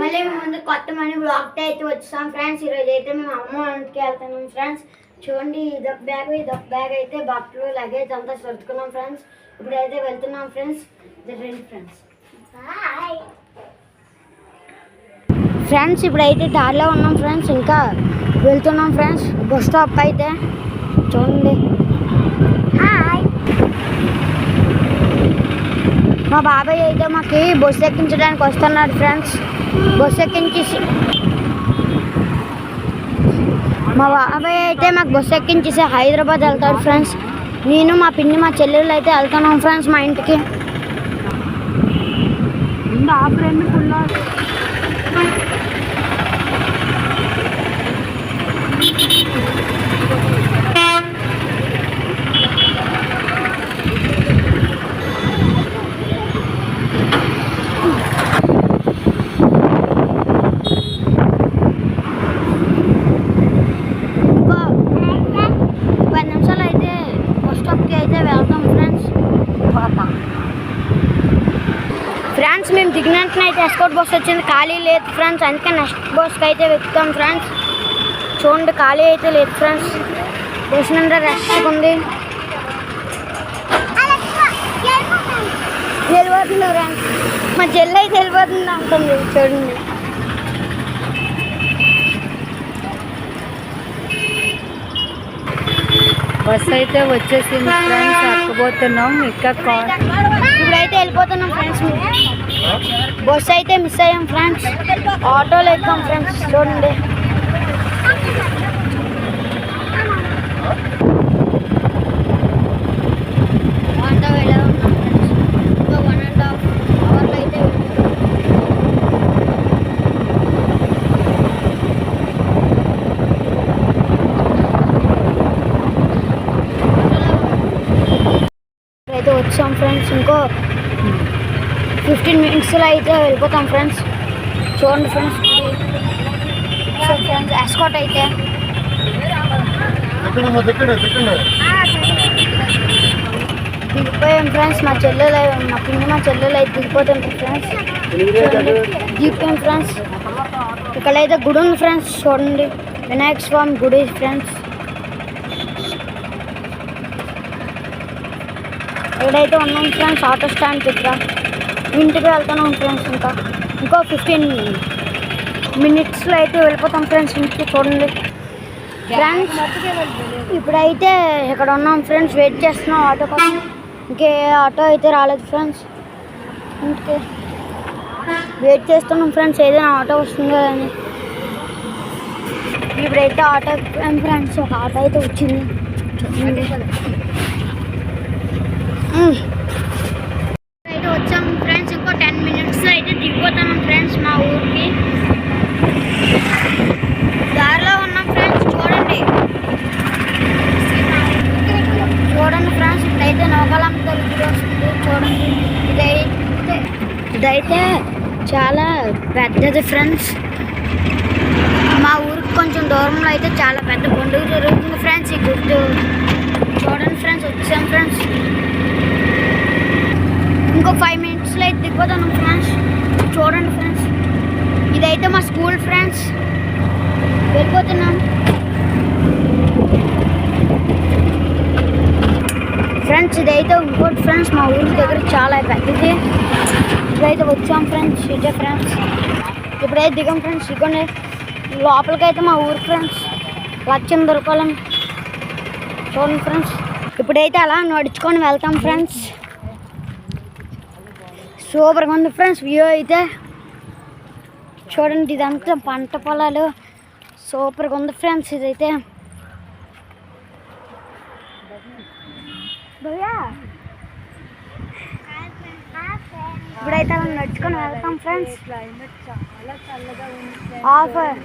మళ్ళీ మేము ముందు కొత్త మనీ బ్లాక్ అయితే వచ్చాం ఫ్రెండ్స్ ఈరోజు అయితే మేము అమ్మ ఇంటికి వెళ్తున్నాం ఫ్రెండ్స్ చూడండి ఇదొక బ్యాగ్ ఇదొక బ్యాగ్ అయితే బట్టలు లగేజ్ అంతా సర్దుకున్నాం ఫ్రెండ్స్ ఇప్పుడైతే వెళ్తున్నాం ఫ్రెండ్స్ రండి ఫ్రెండ్స్ ఫ్రెండ్స్ ఇప్పుడైతే దారిలో ఉన్నాం ఫ్రెండ్స్ ఇంకా వెళ్తున్నాం ఫ్రెండ్స్ బస్ స్టాప్ అయితే. చూడండి. మా బాబాయ్ అయితే మాకు బస్సు ఎక్కించడానికి వస్తున్నాడు ఫ్రెండ్స్ బస్సు ఎక్కించేసి మా బాబాయ్ అయితే మాకు బస్సు ఎక్కించేసి హైదరాబాద్ వెళ్తాడు ఫ్రెండ్స్ నేను మా పిన్ని మా చెల్లెళ్ళు అయితే వెళ్తున్నాం ఫ్రెండ్స్ మా ఇంటికి ఆ ఫ్రెండ్ ఫుల్ ఇంకో పది నిమిషాలు అయితే బస్ స్టాప్కి అయితే వెళ్తాం ఫ్రెండ్స్ ఫ్రెండ్స్ మేము దిగిన వెంటనే అయితే ఎస్కోట్ బస్ వచ్చింది. ఖాళీ లేదు ఫ్రెండ్స్ అందుకే నెక్స్ట్ బస్కి అయితే వెతుకుతాం ఫ్రెండ్స్ చూడండి ఖాళీ అయితే లేదు ఫ్రెండ్స్ బస్ నిండా రష్ ఉంది. వెళ్ళిపోతుంది ఫ్రెండ్స్ మా చెల్లి అయితే వెళ్ళిపోతుంది అంటుంది. చూడండి. బస్ అయితే వచ్చేసింది ఫ్రెండ్స్ ఎక్కబోతున్నాం ఇంకా కా- ఇప్పుడైతే వెళ్ళిపోతున్నాం ఫ్రెండ్స్ బస్ అయితే మిస్ అయ్యాం ఫ్రెండ్స్ ఆటోలో ఎక్కాం ఫ్రెండ్స్ చూడండి. అయితే వచ్చాం ఫ్రెండ్స్ ఇంకో ఫిఫ్టీన్ మినిట్స్లో అయితే వెళ్ళిపోతాం ఫ్రెండ్స్ చూడండి ఫ్రెండ్స్ సో ఫ్రెండ్స్ ఎస్కాట్ అయితే. దిగిపోయాం ఫ్రెండ్స్ మా చెల్లెలు మా పిన్ని మా చెల్లెలు అయితే దిగిపోతుంటారు ఫ్రెండ్స్ దిగిపోయాం ఫ్రెండ్స్ ఇక్కడైతే గుడి ఉంది ఫ్రెండ్స్ చూడండి. వినాయక స్వామి గుడి ఫ్రెండ్స్ ఇక్కడైతే ఉన్నాం ఫ్రెండ్స్ ఆటో స్టాండ్ దగ్గర. ఇంటికి వెళ్తున్నాం ఫ్రెండ్స్ ఇంకా. ఇంకో ఫిఫ్టీన్ మినిట్స్లో అయితే వెళ్ళిపోతాం ఫ్రెండ్స్ ఇంటికి చూడండి. ఫ్రెండ్స్ ఇప్పుడైతే ఇక్కడ ఉన్నాం ఫ్రెండ్స్ వెయిట్ చేస్తున్నాం ఆటో కోసం. ఇంకే ఆటో అయితే రాలేదు ఫ్రెండ్స్. ఇంకే వెయిట్ చేస్తున్నాం ఫ్రెండ్స్ ఏదైనా ఆటో వస్తుందో అని. ఇప్పుడైతే ఆటో ఫ్రెండ్స్ ఒక ఆటో అయితే వచ్చింది చూడండి. మ్మ్. అయితే వచ్చాం ఫ్రెండ్స్ ఇంకో టెన్ మినిట్స్లో అయితే దిగిపోతాం ఫ్రెండ్స్ మా ఊరికి దారిలో ఉన్నాం ఫ్రెండ్స్ చూడండి చూడండి ఫ్రెండ్స్ ఇప్పుడైతే నౌకలం దగ్గర వస్తుంది చూడండి ఇదైతే ఇదైతే చాలా పెద్దది ఫ్రెండ్స్ మా ఊరికి కొంచెం దూరంలో అయితే చాలా పెద్ద పండుగ జరుగుతుంది ఫ్రెండ్స్ ఈ గుర్తు చూడండి ఫ్రెండ్స్ వచ్చాం ఫ్రెండ్స్ ఇంకో ఫైవ్ మినిట్స్లో అయితే దిగిపోతాను ఫ్రెండ్స్ చూడండి ఫ్రెండ్స్ ఇదైతే మా స్కూల్ ఫ్రెండ్స్ వెళ్ళిపోతున్నాం ఫ్రెండ్స్ ఇదైతే ఇంకోటి ఫ్రెండ్స్ మా ఊరి దగ్గర చాలా పెద్దది. ఇప్పుడైతే వచ్చాం ఫ్రెండ్స్ ఇదే ఫ్రెండ్స్. ఇప్పుడైతే దిగాం ఫ్రెండ్స్ ఇక్కడే లోపలికైతే మా ఊరు ఫ్రెండ్స్ లక్ష్యం దొరకాలం చూడండి ఫ్రెండ్స్ ఇప్పుడైతే అలా నడుచుకొని వెళ్తాం ఫ్రెండ్స్. సూపర్గా ఉంది ఫ్రెండ్స్ వ్యూ అయితే. చూడండి ఇదంతా పంట పొలాలు. సూపర్గా ఉంది ఫ్రెండ్స్ ఇదైతే. భయ్యా ఇప్పుడైతే అలా నడుచుకొని వెళ్తాం ఫ్రెండ్స్ క్లైమేట్ చాలా చల్లగా ఉంది. ఆఫర్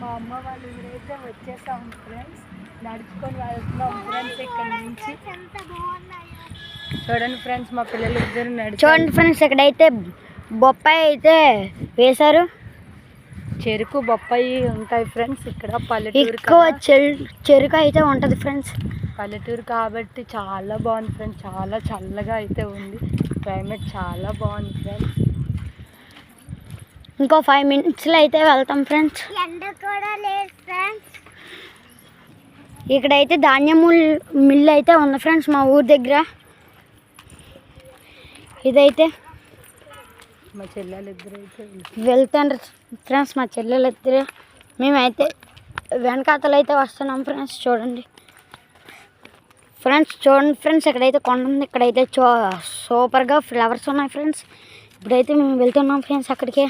మా అమ్మ వాళ్ళ ఊరైతే వచ్చేసాం ఫ్రెండ్స్ నడుచుకొని వెళ్తున్నాం ఫ్రెండ్స్ ఇక్కడ నుంచి. చూడండి ఫ్రెండ్స్ మా పిల్లలు ఇద్దరు నడిచి చూడండి ఫ్రెండ్స్ ఇక్కడైతే బొప్పాయి అయితే వేశారు. చెరుకు బొప్పాయి ఉంటాయి ఫ్రెండ్స్ ఇక్కడ పల్లెటూరు ఎక్కువ చెరుకు అయితే ఉంటుంది ఫ్రెండ్స్ పల్లెటూరు కాబట్టి చాలా బాగుంది ఫ్రెండ్స్ చాలా చల్లగా అయితే ఉంది. క్లైమేట్ చాలా బాగుంది ఫ్రెండ్స్ ఇంకో ఫైవ్ మినిట్స్లో అయితే వెళ్తాం ఫ్రెండ్స్ ఎండ కూడా లేదు ఫ్రెండ్స్ ఇక్కడైతే ధాన్యం మిల్ అయితే ఉంది ఫ్రెండ్స్ మా ఊరి దగ్గర. ఇదైతే మా చెల్లెలు ఇద్దరు అయితే వెళ్తాను ఫ్రెండ్స్ మా చెల్లెలు ఇద్దరు మేమైతే వెనకాతలు అయితే వస్తున్నాం ఫ్రెండ్స్ చూడండి. ఫ్రెండ్స్ చూడండి ఫ్రెండ్స్ ఇక్కడైతే కొండ ఉంది. ఇక్కడైతే చూ సూపర్గా ఫ్లవర్స్ ఉన్నాయి ఫ్రెండ్స్. ఇప్పుడైతే మేము వెళ్తున్నాం ఫ్రెండ్స్ అక్కడికి.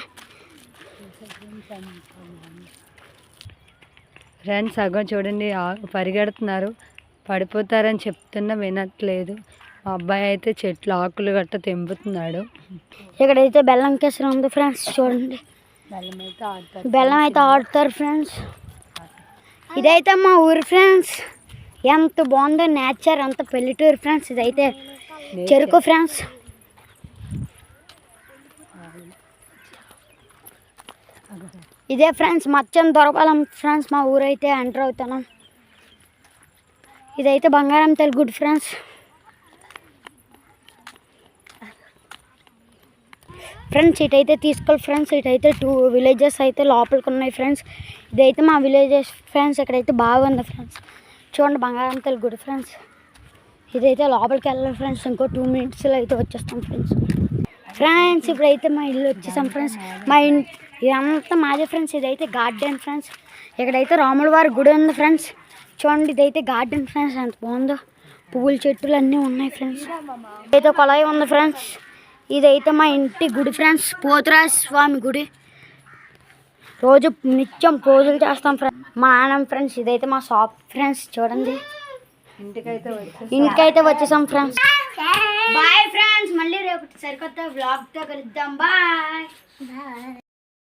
ఫ్రెండ్స్ సగం చూడండి ఆ- పరిగెడుతున్నారు. పడిపోతారని చెప్తున్నా వినట్లేదు. మా అబ్బాయి అయితే చెట్లు ఆకులు గట్ట తెంపుతున్నాడు. ఇక్కడైతే బెల్లం కేసరి ఉంది ఫ్రెండ్స్ చూడండి. బెల్లం అయితే ఆడతారు బెల్లం అయితే ఆడుతారు ఫ్రెండ్స్. ఇదైతే మా ఊరు ఫ్రెండ్స్. ఎంత బాగుందో నేచర్ అంత పెళ్ళిటూరు ఫ్రెండ్స్ ఇదైతే చెరుకు ఫ్రెండ్స్. ఇదే ఫ్రెండ్స్ మచ్చం దొరకాలం ఫ్రెండ్స్ మా ఊరైతే ఎంటర్ అవుతున్నాం. ఇదైతే బంగారం తెలు గుడ్ ఫ్రెండ్స్. ఫ్రెండ్స్ ఇటైతే తీసుకోవాలి ఫ్రెండ్స్ ఇటైతే టూ విలేజెస్ అయితే లోపలికి ఉన్నాయి ఫ్రెండ్స్. ఇదైతే మా విలేజెస్ ఫ్రెండ్స్ ఇక్కడైతే బాగుంది ఫ్రెండ్స్. చూడండి బంగారం తల్లి గుడ్ ఫ్రెండ్స్. ఇదైతే లోపలికి వెళ్ళాలి ఫ్రెండ్స్. ఇంకో టూ మినిట్స్లో అయితే వచ్చేస్తాం ఫ్రెండ్స్. ఫ్రెండ్స్ ఇప్పుడైతే మా ఇల్లు వచ్చేసాం ఫ్రెండ్స్. మా ఇన్ ఇదంతా మాదే ఫ్రెండ్స్. ఇదైతే గార్డెన్ ఫ్రెండ్స్. ఇక్కడైతే రాముల వారి గుడి ఉంది ఫ్రెండ్స్. చూడండి ఇదైతే గార్డెన్ ఫ్రెండ్స్. ఎంత బాగుందో. పువ్వుల చెట్టులు అన్నీ ఉన్నాయి ఫ్రెండ్స్. ఇదైతే కొలాయి ఉంది ఫ్రెండ్స్. ఇదైతే మా ఇంటి గుడి ఫ్రెండ్స్. పోతురాజ స్వామి గుడి. రోజు నిత్యం పూజలు చేస్తాం ఫ్రెండ్స్ మా నాన్న ఫ్రెండ్స్ ఇదైతే మా షాప్ ఫ్రెండ్స్ చూడండి. ఇంటికైతే వచ్చి ఇంటికైతే వచ్చేసాం ఫ్రెండ్స్ బాయ్ ఫ్రెండ్స్ మళ్ళీ రేపు సరికొత్త వ్లాగ్తో కలుద్దాం. బాయ్